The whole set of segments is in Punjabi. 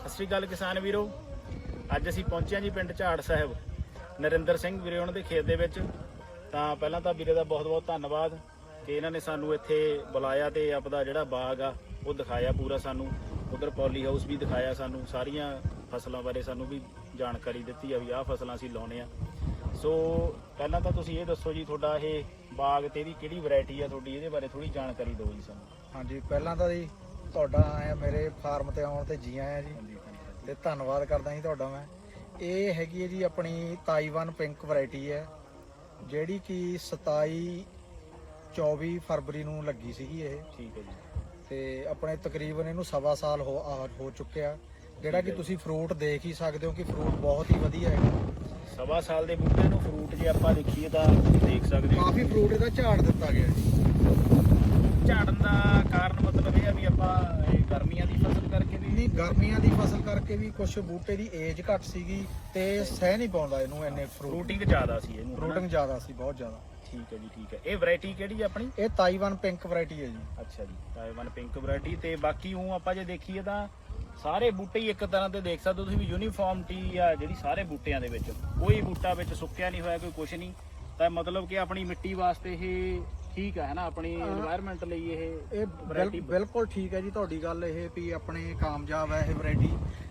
ਸਤਿ ਸ਼੍ਰੀ ਅਕਾਲ ਕਿਸਾਨ ਵੀਰੋ। ਅੱਜ ਅਸੀਂ ਪਹੁੰਚੇ ਹਾਂ ਜੀ ਪਿੰਡ ਝਾੜ ਸਾਹਿਬ। ਨਰਿੰਦਰ ਸਿੰਘ ਵੀਰੇ ਉਹਨਾਂ ਦੇ ਖੇਤ ਦੇ ਵਿੱਚ। ਤਾਂ ਪਹਿਲਾਂ ਤਾਂ ਵੀਰੇ ਦਾ ਬਹੁਤ-ਬਹੁਤ ਧੰਨਵਾਦ ਕਿ ਇਹਨਾਂ ਨੇ ਸਾਨੂੰ ਇੱਥੇ ਬੁਲਾਇਆ ਤੇ ਆਪਦਾ ਜਿਹੜਾ ਬਾਗ ਆ, ਉਹ ਦਿਖਾਇਆ ਪੂਰਾ ਸਾਨੂੰ। ਉਧਰ ਪੌਲੀ ਹਾਊਸ ਵੀ ਦਿਖਾਇਆ ਸਾਨੂੰ। ਸਾਰੀਆਂ ਫਸਲਾਂ ਬਾਰੇ ਸਾਨੂੰ ਵੀ ਜਾਣਕਾਰੀ ਦਿੱਤੀ ਆ ਵੀ ਆਹ ਫਸਲਾਂ ਅਸੀਂ ਲਾਉਣੇ ਆ। ਸੋ ਪਹਿਲਾਂ ਤਾਂ ਤੁਸੀਂ ਇਹ ਦੱਸੋ ਜੀ, ਤੁਹਾਡਾ ਇਹ ਬਾਗ ਤੇ ਇਹਦੀ ਕਿਹੜੀ ਵੈਰਾਈਟੀ ਆ? ਤੁਹਾਡੀ ਇਹਦੇ ਬਾਰੇ ਥੋੜੀ ਜਾਣਕਾਰੀ ਦਿਓ ਜੀ ਸਾਨੂੰ। ਹਾਂਜੀ, ਪਹਿਲਾਂ ਤਾਂ ਜੀ ਤੁਹਾਡਾ ਆਇਆ ਮੇਰੇ ਫਾਰਮ ਤੇ ਆਉਣ ਤੇ ਜੀ ਆਇਆਂ ਜੀ। ਤੇ ਧੰਨਵਾਦ ਕਰਦਾ ਜੀ ਤੁਹਾਡਾ ਮੈਂ। ਇਹ ਹੈਗੀ ਹੈ ਜੀ ਆਪਣੀ ਤਾਈਵਾਨ ਪਿੰਕ ਵੈਰਾਈਟੀ ਹੈ ਜਿਹੜੀ ਕਿ 27 24 ਫਰਵਰੀ ਨੂੰ ਲੱਗੀ ਸੀਗੀ ਇਹ। ਠੀਕ ਹੈ ਜੀ। ਤੇ ਆਪਣੇ ਤਕਰੀਬਨ ਇਹਨੂੰ ਸਵਾ ਸਾਲ ਹੋ ਆ- ਹੋ ਚੁੱਕਿਆ। ਜਿਹੜਾ ਕਿ ਤੁਸੀਂ ਫਰੂਟ ਦੇਖ ਹੀ ਸਕਦੇ ਹੋ ਕਿ ਫਰੂਟ ਬਹੁਤ ਹੀ ਵਧੀਆ ਹੈ ਸਵਾ ਸਾਲ ਦੇ ਬੂਟੇ ਨੂੰ ਫਰੂਟ ਜੇ ਆਪਾਂ ਦੇਖੀਏ ਤਾਂ ਦੇਖ ਸਕਦੇ ਹਾਂ। ਕਾਫੀ ਫਰੂਟ ਇਹਦਾ ਝਾੜ ਦਿੱਤਾ ਗਿਆ ਜੀ। ਝਾੜਨ ਦਾ ਕਾਰਨ ਮਤਲਬ ਇਹ ਆ ਵੀ ਆਪਾਂ ਇਹ ਗਰਮੀਆਂ ਦੀ ਫਸਲ ਕਰਕੇ ਵੀ ਨਹੀਂ ਗਰਮੀਆਂ ਦੀ ਫਸਲ ਕਰਕੇ ਵੀ ਕੁਝ ਬੂਟੇ ਦੀ ਏਜ ਘੱਟ ਸੀਗੀ ਤੇ ਸਹਿ ਨਹੀਂ ਪਾਉਂਦਾ ਇਹਨੂੰ ਇੰਨੇ ਫਰੂਟ ਫਰੂਟਿੰਗ ਜ਼ਿਆਦਾ ਸੀ ਇਹਨੂੰ ਹਨਾ? ਫਰੂਟਿੰਗ ਜ਼ਿਆਦਾ ਸੀ ਬਹੁਤ ਜ਼ਿਆਦਾ। ਠੀਕ ਹੈ ਜੀ ਠੀਕ ਹੈ। ਇਹ ਵੈਰਾਈਟੀ ਕਿਹੜੀ ਆ ਆਪਣੀ? ਇਹ ਤਾਈਵਾਨ ਪਿੰਕ ਵੈਰਾਈਟੀ ਹੈ ਜੀ। ਅੱਛਾ ਜੀ ਤਾਇਵਾਨ ਪਿੰਕ ਵੈਰਾਈਟੀ ਤੇ ਬਾਕੀ ਉਹ ਆਪਾਂ ਜੇ ਦੇਖੀਏ ਤਾਂ ਸਾਰੇ ਬੂਟੇ ਹੀ ਇੱਕ ਤਰ੍ਹਾਂ ਦੇ ਦੇਖ ਸਕਦੇ ਹੋ ਤੁਸੀਂ ਵੀ ਯੂਨੀਫਾਰਮਟੀ ਆ ਜਿਹੜੀ ਸਾਰੇ ਬੂਟਿਆਂ ਦੇ ਵਿੱਚ। ਕੋਈ ਬੂਟਾ ਵਿੱਚ ਸੁੱਕਿਆ ਨਹੀਂ ਹੋਇਆ ਕੋਈ ਕੁਝ ਨਹੀਂ। ਤਾਂ ਮਤਲਬ ਕਿ ਆਪਣੀ ਮਿੱਟੀ ਵਾਸਤੇ ਇਹ ਠੀਕ ਹੈ ਨਾ ਆਪਣੀ এনवायरमेंट ਲਈ ਇਹ ਇਹ ਬਿਲਕੁਲ ਠੀਕ ਹੈ ਜੀ ਤੁਹਾਡੀ ਗੱਲ ਇਹ ਵੀ ਆਪਣੇ ਕਾਮਯਾਬ ਹੈ ਇਹ ਵੈਰਾਈਟੀ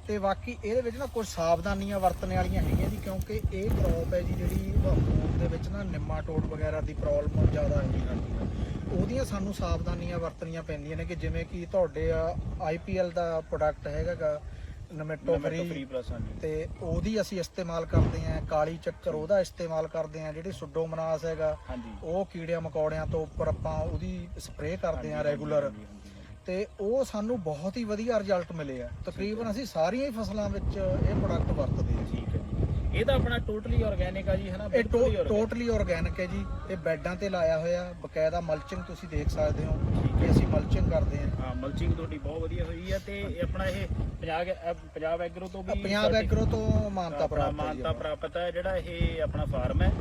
ਤੇ ਬਾਕੀ ਇਹਦੇ ਵਿੱਚ ਨਾ ਕੁਝ ਸਾਵਧਾਨੀਆਂ ਵਰਤਣ ਵਾਲੀਆਂ ਹੈਗੀਆਂ ਜੀ ਕਿਉਂਕਿ ਇਹ crop ਹੈ ਜੀ ਜਿਹੜੀ ਹੋਣ ਦੇ ਵਿੱਚ ਨਾ ਨਿੰਮਾ ਨਿਮਾਟੋਡ ਵਗੈਰਾ ਦੀ ਪ੍ਰੋਬਲਮ ਜ਼ਿਆਦਾ ਆਉਂਦੀ ਹੈ। ਉਹਦੀਆਂ ਸਾਨੂੰ ਸਾਵਧਾਨੀਆਂ ਵਰਤਣੀਆਂ ਪੈਂਦੀਆਂ ਨੇ ਕਿ ਜਿਵੇਂ ਕਿ ਤੁਹਾਡੇ ਆਈਪੀਐਲ ਦਾ ਪ੍ਰੋਡਕਟ ਹੈਗਾਗਾ ਨਮੈਟੋ ਫਰੀ ਤੇ ਉਹਦੀ ਅਸੀਂ ਇਸਤੇਮਾਲ ਕਰਦੇ ਆਂ ਕਾਲੀ ਚੱਕਰ ਉਹਦਾ ਇਸਤੇਮਾਲ ਕਰਦੇ ਆਂ ਜਿਹੜੀ ਸੁਡੋਮਨਾਸ ਹੈਗਾ ਉਹ ਕੀੜਿਆਂ ਮਕੌੜਿਆਂ ਤੋਂ ਉੱਪਰ ਆਪਾਂ ਉਹਦੀ ਸਪਰੇਅ ਕਰਦੇ ਆਂ ਰੈਗੂਲਰ। ਤੇ ਉਹ ਸਾਨੂੰ ਬਹੁਤ ਹੀ ਵਧੀਆ ਰਿਜ਼ਲਟ ਮਿਲੇ ਆ। ਤਕਰੀਬਨ ਅਸੀਂ ਸਾਰੀਆਂ ਹੀ ਫਸਲਾਂ ਵਿੱਚ ਇਹ ਪ੍ਰੋਡਕਟ ਵਰਤਦੇ ਇਹ ਤਾਂ ਆਪਣਾ ਟੋਟਲੀ ਆਰਗੈਨਿਕ ਆ ਜੀ ਹਨਾ? ਇਹ ਹੀ। ਟੋਟਲੀ ਆਰਗੈਨਿਕ ਹੈ ਜੀ। ਇਹ ਬੈੱਡਾਂ ਤੇ ਲਾਇਆ ਹੋਇਆ ਬਕਾਇਦਾ ਮਲਚਿੰਗ ਤੁਸੀਂ ਦੇਖ ਸਕਦੇ ਹੋ ਕਿ ਅਸੀਂ ਮਲਚਿੰਗ ਕਰਦੇ ਹਾਂ। ਹਾਂ ਮਲਚਿੰਗ ਤੁਹਾਡੀ ਬਹੁਤ ਵਧੀਆ ਹੋਈ ਹੈ ਤੇ ਇਹ ਆਪਣਾ ਇਹ ਪੰਜਾਬ ਪੰਜਾਬ ਐਗਰੋ ਤੋਂ ਵੀ ਪੰਜਾਬ ਐਗਰੋ ਤੋਂ ਮਾਨਤਾ ਪ੍ਰਾਪਤ ਹੈ ਮਾਨਤਾ। ਪ੍ਰਾਪਤ ਹੈ ਜਿਹੜਾ ਇਹ ਆਪਣਾ ਫਾਰਮ ਹੈ।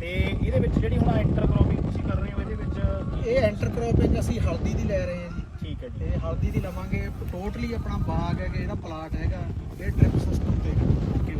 ਤੇ ਇਹਦੇ ਵਿੱਚ ਜਿਹੜੀ ਹੁਣ ਇੰਟਰ ਕ੍ਰੋਪਿੰਗ ਤੁਸੀਂ ਕਰ ਰਹੇ ਹੋ ਇਹਦੇ ਵਿੱਚ ਇਹ ਐਂਟਰ ਕ੍ਰੋਪਿੰਗ ਅਸੀਂ ਹਲਦੀ ਦੀ ਲੈ ਰਹੇ ਹਾਂ ਜੀ। ਠੀਕ ਹੈ ਜੀ। ਤੇ ਹਲਦੀ ਦੀ ਲਵਾਂਗੇ ਟੋਟਲੀ ਆਪਣਾ ਬਾਗ ਹੈਗਾ ਜਿਹੜਾ ਪਲਾਟ ਹੈਗਾ ਇਹ ਡ੍ਰਿਪ ਸਿਸਟਮ ਤੇ ਓਕੇ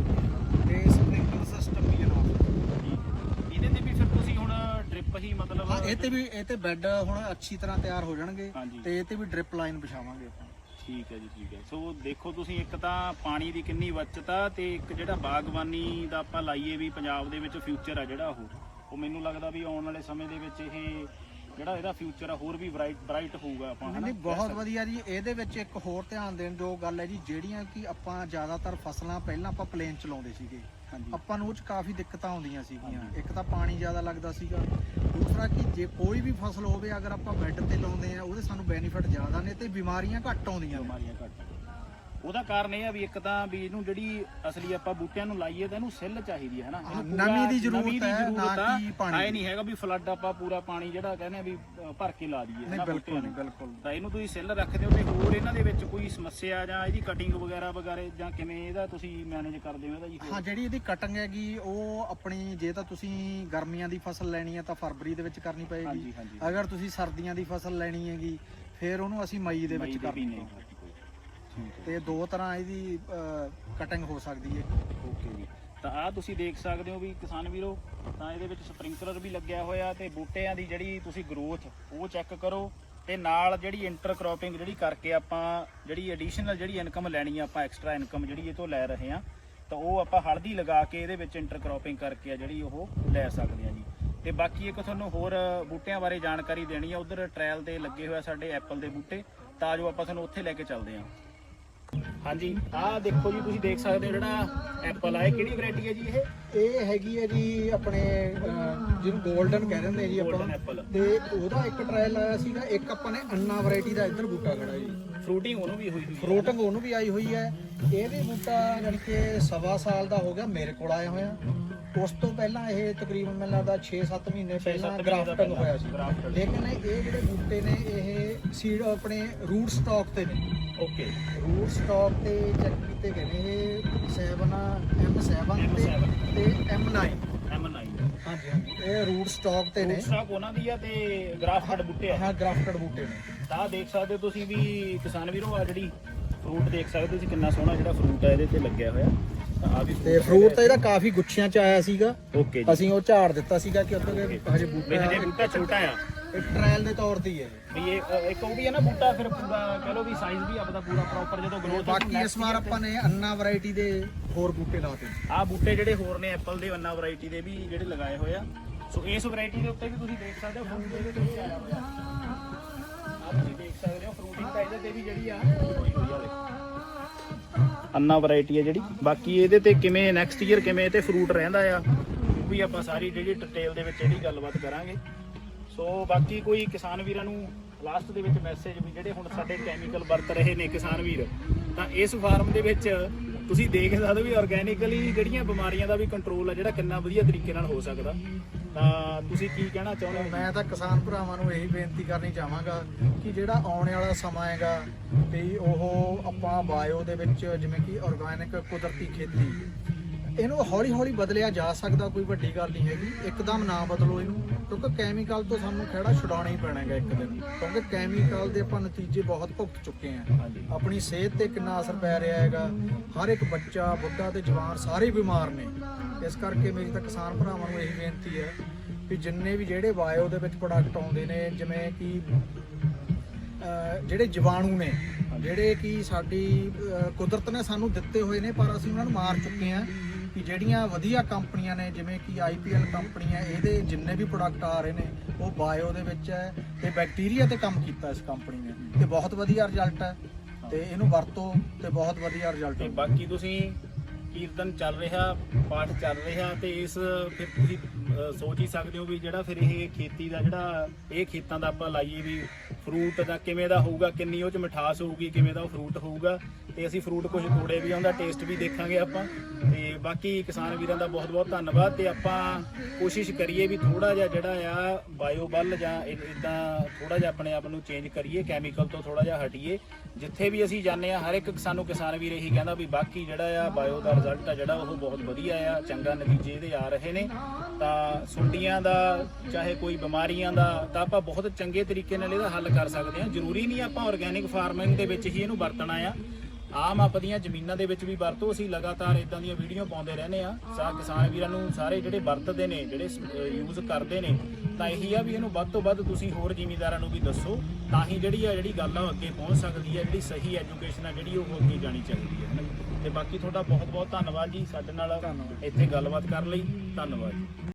ਤੇ ਸਪ੍ਰਿੰਕਲਰ ਸਿਸਟਮ ਵੀ ਹੈ। ਨਾਲ ਇਹਦੇ ਤੇ ਵੀ ਫਿਰ ਤੁਸੀਂ ਹੁਣ ਡ੍ਰਿਪ ਹੀ ਮਤਲਬ ਹਾਂ ਇਹ ਤੇ ਵੀ ਇਹ ਤੇ ਬੈੱਡ ਹੁਣ ਅੱਛੀ ਤਰ੍ਹਾਂ ਤਿਆਰ ਹੋ ਜਾਣਗੇ ਹਾਂਜੀ। ਤੇ ਇਹ ਤੇ ਵੀ ਡ੍ਰਿਪ ਲਾਈਨ ਵਿਛਾਵਾਂਗੇ ਆਪਾਂ। ਠੀਕ ਹੈ ਜੀ ਠੀਕ ਹੈ। ਸੋ ਦੇਖੋ ਤੁਸੀਂ ਇੱਕ ਤਾਂ ਪਾਣੀ ਦੀ ਕਿੰਨੀ ਬਚਤ ਆ ਤੇ ਇੱਕ ਜਿਹੜਾ ਬਾਗਬਾਨੀ ਦਾ ਆਪਾਂ ਲਾਈਏ ਵੀ ਪੰਜਾਬ ਦੇ ਵਿੱਚ ਫਿਊਚਰ ਆ ਜਿਹੜਾ ਉਹ। ਉਹ ਮੈਨੂੰ ਲੱਗਦਾ ਵੀ ਆਉਣ ਵਾਲੇ ਸਮੇਂ ਦੇ ਵਿੱਚ ਇਹ ਜਿਹੜਾ ਇਹਦਾ ਫਿਊਚਰ ਆ ਹੋਰ ਵੀ ਬ੍ਰਾਈਟ ਬ੍ਰਾਈਟ ਹੋਊਗਾ ਆਪਾਂ ਨਹੀਂ ਬਹੁਤ ਵਧੀਆ ਜੀ। ਇਹਦੇ ਵਿੱਚ ਇੱਕ ਹੋਰ ਧਿਆਨ ਦੇਣ ਜੋ ਗੱਲ ਹੈ ਜੀ ਜਿਹੜੀਆਂ ਕਿ ਆਪਾਂ ਜ਼ਿਆਦਾਤਰ ਫਸਲਾਂ ਪਹਿਲਾਂ ਆਪਾਂ ਪਲੇਨ ਚ ਲਾਉਂਦੇ ਸੀਗੇ। ਹਾਂਜੀ। ਆਪਾਂ ਨੂੰ ਉਹ ਚ ਕਾਫੀ ਦਿੱਕਤਾਂ ਆਉਂਦੀਆਂ ਸੀਗੀਆਂ। ਇੱਕ ਤਾਂ ਪਾਣੀ ਜ਼ਿਆਦਾ ਲੱਗਦਾ ਸੀਗਾ। ਦੂਸਰਾ ਕਿ ਜੇ ਕੋਈ ਵੀ ਫਸਲ ਹੋਵੇ ਅਗਰ ਆਪਾਂ ਬੈੱਡ ਤੇ ਲਾਉਂਦੇ ਆ ਉਹਦੇ ਸਾਨੂੰ ਬੈਨੀਫਿਟ ਜ਼ਿਆਦਾ ਨੇ ਤੇ ਬਿਮਾਰੀਆਂ ਘੱਟ ਆਉਂਦੀਆਂ ਬਿਮਾਰੀਆਂ ਘੱਟ ਉਹਦਾ ਕਾਰਨ ਇਹ ਆ ਵੀ ਇੱਕ ਤਾਂ ਵੀ ਇਹਨੂੰ ਜਿਹੜੀ ਅਸਲੀ ਆਪਾਂ ਬੂਟਿਆਂ ਨੂੰ ਲਾਈਏ ਤਾਂ ਇਹਨੂੰ ਸਿੱਲ ਚਾਹੀਦੀ ਹੈ ਹਨਾ ਹਾਂ, ਇਹਨੂੰ ਪੂਰਾ- ਨਮੀ ਦੀ ਜ਼ਰੂਰਤ ਨਮੀ ਦੀ ਹੈ, ਜ਼ਰੂਰਤ ਨਾ ਆ। ਕਿ ਪਾਣੀ ਐਂ। ਨਹੀਂ ਹੈਗਾ ਵੀ ਫਲੱਡ ਆਪਾਂ ਪੂਰਾ ਪਾਣੀ ਜਿਹੜਾ ਕਹਿੰਦੇ ਆ ਵੀ ਅ, ਭਰ ਕੇ ਲਾ ਦਈਏ ਨਹੀਂ ਹਨਾ ਬਿਲਕੁਲ ਬੂਟਿਆਂ ਨਹੀਂ ਨੂੰ। ਬਿਲਕੁਲ ਤਾਂ ਇਹਨੂੰ ਤੁਸੀਂ ਸਿੱਲ ਰੱਖਦੇ ਹੋ ਤੇ ਹੋਰ ਇਹਨਾਂ ਦੇ ਵਿੱਚ ਕੋਈ ਸਮੱਸਿਆ ਜਾਂ ਇਹਦੀ ਕਟਿੰਗ ਵਗੈਰਾ ਵਗੈਰੇ ਜਾਂ ਕਿਵੇਂ ਇਹਦਾ ਤੁਸੀਂ ਮੈਨੇਜ ਕਰਦੇ ਹੋ ਇਹਦਾ ਜੀ? ਹਾਂ ਜਿਹੜੀ ਇਹਦੀ ਕਟਿੰਗ ਹੈਗੀ ਉਹ ਆਪਣੀ ਜੇ ਤਾਂ ਤੁਸੀਂ ਗਰਮੀਆਂ ਦੀ ਫਸਲ ਲੈਣੀ ਹੈ ਤਾਂ ਫਰਵਰੀ ਦੇ ਵਿੱਚ ਕਰਨੀ ਪਏਗੀ। ਹਾਂਜੀ ਹਾਂਜੀ। ਅਗਰ ਤੁਸੀਂ ਸਰਦੀਆਂ ਦੀ ਫਸਲ ਲੈਣੀ ਹੈਗੀ ਫਿਰ ਉਹਨੂੰ ਅਸੀਂ ਮਈ ਦੇ ਵਿੱਚ ਮਈ ਦੇ ਕਰਨੀ ਮਹੀਨੇ ਹੈ ਠੀਕ ਹੈ ਤੇ ਦੋ ਤਰ੍ਹਾਂ ਇਹਦੀ ਕਟਿੰਗ ਹੋ ਸਕਦੀ ਹੈ। ਓਕੇ ਜੀ। ਤਾਂ ਆ ਤੁਸੀਂ ਦੇਖ ਸਕਦੇ ਹੋ ਵੀ ਕਿਸਾਨ ਵੀਰੋ, ਤਾਂ ਇਹਦੇ ਵਿੱਚ ਸਪ੍ਰਿੰਕਲਰ ਵੀ ਲੱਗਿਆ ਹੋਇਆ ਤੇ ਬੂਟਿਆਂ ਦੀ ਜਿਹੜੀ ਤੁਸੀਂ ਗਰੋਥ ਉਹ ਚੈੱਕ ਕਰੋ ਤੇ ਨਾਲ ਜਿਹੜੀ ਇੰਟਰ ਕ੍ਰੋਪਿੰਗ ਜਿਹੜੀ ਕਰਕੇ ਆਪਾਂ ਜਿਹੜੀ ਐਡੀਸ਼ਨਲ ਜਿਹੜੀ ਇਨਕਮ ਲੈਣੀ ਆ, ਆਪਾਂ ਐਕਸਟਰਾ ਇਨਕਮ ਜਿਹੜੀ ਇਹ ਤੋਂ ਲੈ ਰਹੇ ਆ, ਤਾਂ ਉਹ ਆਪਾਂ ਹਲਦੀ ਲਗਾ ਕੇ ਇਹਦੇ ਵਿੱਚ ਇੰਟਰ ਕ੍ਰੋਪਿੰਗ ਕਰਕੇ ਆ ਜਿਹੜੀ ਉਹ ਲੈ ਸਕਦੇ ਆ ਜੀ। ਤੇ ਬਾਕੀ ਇੱਕ ਤੁਹਾਨੂੰ ਹੋਰ ਬੂਟਿਆਂ ਬਾਰੇ ਜਾਣਕਾਰੀ ਦੇਣੀ ਆ, ਉਧਰ ਟ੍ਰਾਇਲ ਤੇ ਲੱਗੇ ਹੋਇਆ ਸਾਡੇ ਐਪਲ ਦੇ ਬੂਟੇ, ਤਾਂ ਜੋ ਆਪਾਂ ਤੁਹਾਨੂੰ ਉੱਥੇ ਲੈ ਕੇ ਚੱਲਦੇ ਆ। ਹਾਂਜੀ ਆਹ ਦੇਖੋ ਜੀ ਤੁਸੀਂ ਦੇਖ ਸਕਦੇ ਹੋ ਜਿਹੜਾ ਐਪਲ ਆ ਇਹ ਕਿਹੜੀ ਵੈਰਾਈਟੀ ਹੈ ਜੀ ਇਹ? ਇਹ ਹੈਗੀ ਹੈ ਜੀ ਆਪਣੇ ਅਹ, ਜਿਹਨੂੰ 골ਡਨ ਕਹਿ ਦਿੰਦੇ ਜੀ Golden ਆਪਾਂ। ਤੇ ਉਹਦਾ ਇੱਕ ਟ੍ਰਾਇਲ ਆਇਆ ਸੀਗਾ ਇੱਕ ਆਪਾਂ ਨੇ ਅੰਨਾ ਵੈਰਾਈਟੀ ਦਾ ਇੱਧਰ ਬੂਟਾ ਖੜਾ ਜੀ। ਫਰੂਟਿੰਗ ਉਹਨੂੰ ਵੀ ਹੋਈ ਹੋਈ ਹੈ। ਫਰੂਟਿੰਗ ਉਹਨੂੰ ਵੀ ਆਈ ਹੋਈ ਹੈ। ਇਹ ਵੀ ਬੂਟਾ ਜਾਣੀ ਕਿ ਸਵਾ ਸਾਲ ਦਾ ਹੋ ਗਿਆ ਮੇਰੇ ਕੋਲ ਆਇਆ ਹੋਇਆ ਉਸ ਤੋਂ ਪਹਿਲਾਂ ਇਹ ਤਕਰੀਬਨ ਮੈਨੂੰ ਲੱਗਦਾ 6-7 ਮਹੀਨੇ ਪਹਿਲਾਂ ਗ੍ਰਾਫਟਿੰਗ ਹੋਇਆ ਸੀ। ਲੇਕਿਨ ਇਹ ਜਿਹੜੇ ਬੂਟੇ ਨੇ ਇਹ ਸੀਡ ਆਪਣੇ ਰੂਟ ਸਟਾਕ ਤੇ ਨੇ। ਓਕੇ। ਰੂਟ ਸਟਾਕ ਤੇ ਚੈੱਕ ਕੀਤੇ ਗਏ ਨੇ। ਇਹ 7 M7 ਤੇ M7 ਤੇ M9 M9 ਹਾਂਜੀ ਹਾਂਜੀ। ਇਹ ਰੂਟ ਸਟਾਕ ਤੇ ਨੇ। ਸਟਾਕ ਉਹਨਾਂ ਦੀ ਆ ਤੇ ਗ੍ਰਾਫਟਡ ਬੂਟੇ ਆ। ਹਾਂ ਗ੍ਰਾਫਟਡ ਬੂਟੇ ਨੇ। ਤਾਂ ਦੇਖ ਸਕਦੇ ਹੋ ਤੁਸੀਂ ਵੀ ਕਿਸਾਨ ਵੀਰੋ ਆ ਜਿਹੜੀ ਫਰੂਟ ਦੇਖ ਸਕਦੇ ਹੋ ਤੁਸੀਂ ਕਿੰਨਾ ਸੋਹਣਾ ਜਿਹੜਾ ਫਰੂਟ ਹੈ ਇਹਦੇ ਤੇ ਲੱਗਿਆ ਹੋਇਆ। ਤਾਂ ਆ ਵੀ ਤੇ ਫਰੂਟ ਤਾਂ ਇਹਦਾ ਕਾਫੀ ਗੁੱਛਿਆਂ ਚ ਆਇਆ ਸੀਗਾ। ਓਕੇ ਜੀ। ਅਸੀਂ ਉਹ ਝਾੜ ਦਿੱਤਾ ਸੀਗਾ ਕਿ ਉੱਥੇ ਹਜੇ ਬੂਟਾ ਹਜੇ ਬੂਟਾ ਛੋਟਾ ਆ। ਟ੍ਰਾਇਲ ਦੇ ਤੌਰ ਤੇ ਹੀ ਹੈ ਵੀ ਇਹ ਅ, ਇੱਕ ਉਹ ਵੀ ਹੈ ਨਾ ਬੂਟਾ ਫਿਰ ਪੂਰਾ ਕਹ ਲਓ ਵੀ ਸਾਈਜ਼ ਵੀ ਆਪਦਾ ਪੂਰਾ ਪ੍ਰੋਪਰ ਜਦੋਂ ਤੇ ਗਰੋਥ ਬਾਕੀ ਇਸ ਵਾਰ ਆਪਾਂ ਨੇ ਅੰਨਾ ਵੈਰਾਈਟੀ ਦੇ ਹੋਰ ਬੂਟੇ ਲਾਤੇ ਆ ਬੂਟੇ ਜਿਹੜੇ ਹੋਰ ਨੇ ਐਪਲ ਦੇ ਅੰਨਾ ਵੈਰਾਈਟੀ ਦੇ ਵੀ ਜਿਹੜੇ ਲਗਾਏ ਹੋਏ ਆ। ਸੋ ਇਸ ਵੈਰਾਈਟੀ ਦੇ ਉੱਤੇ ਵੀ ਤੁਸੀਂ ਦੇਖ ਸਕਦੇ ਹੋ ਫਰੂਟ ਇਹਦੇ ਤੇ ਵੀ ਆਇਆ ਹੋਇਆ। ਤੇ ਵੀ ਜਿਹੜੀ ਆ। ਅੰਨਾ ਵੈਰਾਈਟੀ ਹੈ ਜਿਹੜੀ। ਬਾਕੀ ਇਹਦੇ ਤੇ ਕਿਵੇਂ ਨੈਕਸਟ ਈਅਰ ਕਿਵੇਂ ਤੇ ਫਰੂਟ ਰਹਿੰਦਾ ਆ, ਉਹ ਵੀ ਆਪਾਂ ਸਾਰੀ ਜਿਹੜੀ ਡਿਟੇਲ ਦੇ ਵਿੱਚ ਇਹਦੀ ਗੱਲਬਾਤ ਕਰਾਂਗੇ। ਸੋ ਬਾਕੀ ਕੋਈ ਕਿਸਾਨ ਵੀਰਾਂ ਨੂੰ ਲਾਸਟ ਦੇ ਵਿੱਚ ਮੈਸੇਜ ਵੀ ਜਿਹੜੇ ਹੁਣ ਸਾਡੇ ਕੈਮੀਕਲ ਵਰਤ ਰਹੇ ਨੇ ਕਿਸਾਨ ਵੀਰ, ਤਾਂ ਇਸ ਫਾਰਮ ਦੇ ਵਿੱਚ ਤੁਸੀਂ ਦੇਖ ਸਕਦੇ ਹੋ ਵੀ ਆਰਗੇਨਿਕਲੀ ਜਿਹੜੀਆਂ ਬਿਮਾਰੀਆਂ ਦਾ ਵੀ ਕੰਟਰੋਲ ਆ, ਜਿਹੜਾ ਕਿੰਨਾ ਵਧੀਆ ਤਰੀਕੇ ਨਾਲ ਹੋ ਸਕਦਾ। ਤਾਂ ਤੁਸੀਂ ਕੀ ਕਹਿਣਾ ਚਾਹੁੰਦੇ ਹੋ? ਮੈਂ ਤਾਂ ਕਿਸਾਨ ਭਰਾਵਾਂ ਨੂੰ ਇਹੀ ਬੇਨਤੀ ਕਰਨੀ ਚਾਹਾਂਗਾ ਕਿ ਜਿਹੜਾ ਆਉਣ ਵਾਲਾ ਸਮਾਂ ਹੈਗਾ ਵੀ ਉਹ ਆਪਾਂ ਬਾਇਓ ਦੇ ਵਿੱਚ ਜਿਵੇਂ ਕਿ ਆਰਗੈਨਿਕ ਕੁਦਰਤੀ ਖੇਤੀ ਇਹਨੂੰ ਹੌਲੀ ਹੌਲੀ ਬਦਲਿਆ ਜਾ ਸਕਦਾ ਕੋਈ ਵੱਡੀ ਗੱਲ ਨਹੀਂ ਹੈਗੀ। ਇੱਕਦਮ ਨਾ ਬਦਲੋ ਇਹਨੂੰ ਕਿਉਂਕਿ ਕੈਮੀਕਲ ਤੋਂ ਸਾਨੂੰ ਖੜਾ ਛੁਡਾਉਣਾ ਹੀ ਪੈਣਾ ਹੈਗਾ ਇੱਕ ਦਿਨ ਕਿਉਂਕਿ ਕੈਮੀਕਲ ਦੇ ਆਪਾਂ ਨਤੀਜੇ ਬਹੁਤ ਭੁਗਤ ਚੁੱਕੇ ਹਾਂਜੀ। ਆਪਣੀ ਸਿਹਤ ਤੇ ਕਿੰਨਾ ਅਸਰ ਪੈ ਰਿਹਾ ਹੈਗਾ ਹਰ ਇੱਕ ਬੱਚਾ ਬੁੱਢਾ ਤੇ ਜਵਾਨ ਸਾਰੇ ਬਿਮਾਰ ਨੇ। ਇਸ ਕਰਕੇ ਮੇਰੀ ਤਾਂ ਕਿਸਾਨ ਭਰਾਵਾਂ ਨੂੰ ਇਹੀ ਬੇਨਤੀ ਹੈ ਵੀ ਜਿੰਨੇ ਵੀ ਜਿਹੜੇ ਬਾਇਓ ਦੇ ਵਿੱਚ ਪ੍ਰੋਡਕਟ ਆਉਂਦੇ ਨੇ ਜਿਵੇਂ ਕਿ ਜਿਹੜੇ ਜੀਵਾਣੂ ਨੇ ਜਿਹੜੇ ਕਿ ਸਾਡੀ ਕੁਦਰਤ ਨੇ ਸਾਨੂੰ ਦਿੱਤੇ ਹੋਏ ਨੇ ਪਰ ਅਸੀਂ ਉਹਨਾਂ ਨੂੰ ਮਾਰ ਚੁੱਕੇ ਹਾਂ ਕਿ ਜਿਹੜੀਆਂ ਵਧੀਆ ਕੰਪਨੀਆਂ ਨੇ ਜਿਵੇਂ ਕਿ ਆਈਪੀਐਲ ਕੰਪਨੀ ਹੈ ਇਹਦੇ ਜਿੰਨੇ ਵੀ ਪ੍ਰੋਡਕਟ ਆ ਰਹੇ ਨੇ ਉਹ ਬਾਇਓ ਦੇ ਵਿੱਚ ਹੈ ਤੇ ਬੈਕਟੀਰੀਆ ਤੇ ਕੰਮ ਕੀਤਾ ਇਸ ਕੰਪਨੀ ਨੇ ਤੇ ਬਹੁਤ ਵਧੀਆ ਰਿਜ਼ਲਟ ਹੈ ਤੇ ਇਹਨੂੰ ਵਰਤੋ ਤੇ ਬਹੁਤ ਵਧੀਆ ਰਿਜ਼ਲਟ ਤੇ ਬਾਕੀ ਤੁਸੀਂ ਕੀਰਤਨ ਚੱਲ ਰਿਹਾ ਪਾਠ ਚੱਲ ਰਿਹਾ ਤੇ ਇਸ ਫਿਰ ਤੁਸੀਂ ਸੋਚ ਹੀ ਸਕਦੇ ਹੋ ਵੀ ਜਿਹੜਾ ਫਿਰ ਇਹ ਖੇਤੀ ਦਾ ਜਿਹੜਾ ਇਹ ਖੇਤਾਂ ਦਾ ਆਪਾਂ ਲਾਈਏ ਵੀ ਫਰੂਟ ਦਾ ਕਿਵੇਂ ਦਾ ਹੋਊਗਾ, ਕਿੰਨੀ ਉਹ ਚ ਮਿਠਾਸ ਹੋਊਗੀ, ਕਿਵੇਂ ਦਾ ਉਹ ਫਰੂਟ ਹੋਊਗਾ, ਤੇ ਅਸੀਂ ਫਰੂਟ ਕੁਝ ਤੋੜੇ ਵੀ ਉਹਦਾ ਟੇਸਟ ਵੀ ਦੇਖਾਂਗੇ ਆਪਾਂ। ਤੇ ਬਾਕੀ ਕਿਸਾਨ ਵੀਰਾਂ ਦਾ ਬਹੁਤ ਬਹੁਤ ਧੰਨਵਾਦ ਤੇ ਆਪਾਂ ਕੋਸ਼ਿਸ਼ ਕਰੀਏ ਵੀ ਥੋੜਾ ਜਿਹਾ ਜਿਹੜਾ ਆ ਬਾਇਓ ਬੱਲ ਜਾਂ ਇਦਾਂ ਥੋੜਾ ਜਿਹਾ ਆਪਣੇ ਆਪ ਨੂੰ ਚੇਂਜ ਕਰੀਏ ਕੈਮੀਕਲ ਤੋਂ ਥੋੜਾ ਜਿਹਾ ਹਟੀਏ। ਜਿੱਥੇ ਵੀ ਅਸੀਂ ਜਾਂਦੇ ਆ ਹਰ ਇੱਕ ਸਾਨੂੰ ਕਿਸਾਨ ਵੀਰ ਇਹੀ ਕਹਿੰਦਾ ਵੀ ਬਾਕੀ ਜਿਹੜਾ ਆ ਬਾਇਓ ਦਾ ਰਿਜ਼ਲਟ ਆ ਜਿਹੜਾ ਉਹ ਬਹੁਤ ਵਧੀਆ ਆ, ਚੰਗਾ ਨਤੀਜੇ ਇਹਦੇ ਆ ਰਹੇ ਨੇ। ਤਾਂ ਸੁੰਡੀਆਂ ਦਾ ਚਾਹੇ ਕੋਈ ਬਿਮਾਰੀਆਂ ਦਾ ਤਾਂ ਆਪਾਂ ਬਹੁਤ ਚੰਗੇ ਤਰੀਕੇ ਨਾਲ ਇਹਦਾ ਹੱਲ ਕਰ ਸਕਦੇ ਹਾਂ। ਜ਼ਰੂਰੀ ਨਹੀਂ ਆਪਾਂ ਆਰਗੇਨਿਕ ਫਾਰਮਿੰਗ ਦੇ ਵਿੱਚ ਹੀ ਇਹਨੂੰ ਵਰਤਣਾ ਆ। ਆਮ ਆਪਣੀਆਂ ਜ਼ਮੀਨਾਂ ਦੇ ਵਿੱਚ ਵੀ ਵਰਤੋ। ਅਸੀਂ ਲਗਾਤਾਰ ਇਦਾਂ ਦੀਆਂ ਵੀਡੀਓ ਪਾਉਂਦੇ ਰਹਿੰਦੇ ਆ ਸਾ ਕਿਸਾਨ ਵੀਰਾਂ ਨੂੰ ਸਾਰੇ ਜਿਹੜੇ ਵਰਤਦੇ ਨੇ ਜਿਹੜੇ ਯੂਜ਼ ਕਰਦੇ ਨੇ ਤਾਂ ਇਹੀ ਆ ਵੀ ਇਹਨੂੰ ਵੱਧ ਤੋਂ ਵੱਧ ਤੁਸੀਂ ਹੋਰ ਜ਼ਿਮੀਂਦਾਰਾਂ ਨੂੰ ਵੀ ਦੱਸੋ ਤਾਂ ਹੀ ਜਿਹੜੀ ਆ ਜਿਹੜੀ ਗੱਲ ਆ ਅੱਗੇ ਪਹੁੰਚ ਸਕਦੀ ਹੈ ਜਿਹੜੀ ਸਹੀ ਐਜੂਕੇਸ਼ਨ ਆ ਜਿਹੜੀ ਉਹ ਅੱਗੇ ਜਾਣੀ ਚਾਹੀਦੀ ਹੈ ਹੈ ਨਾ ਜੀ। ਤੇ ਬਾਕੀ ਤੁਹਾਡਾ ਬਹੁਤ ਬਹੁਤ ਧੰਨਵਾਦ ਜੀ ਸਾਡੇ ਨਾਲ ਇੱਥੇ ਗੱਲਬਾਤ ਕਰਨ ਲਈ। ਧੰਨਵਾਦ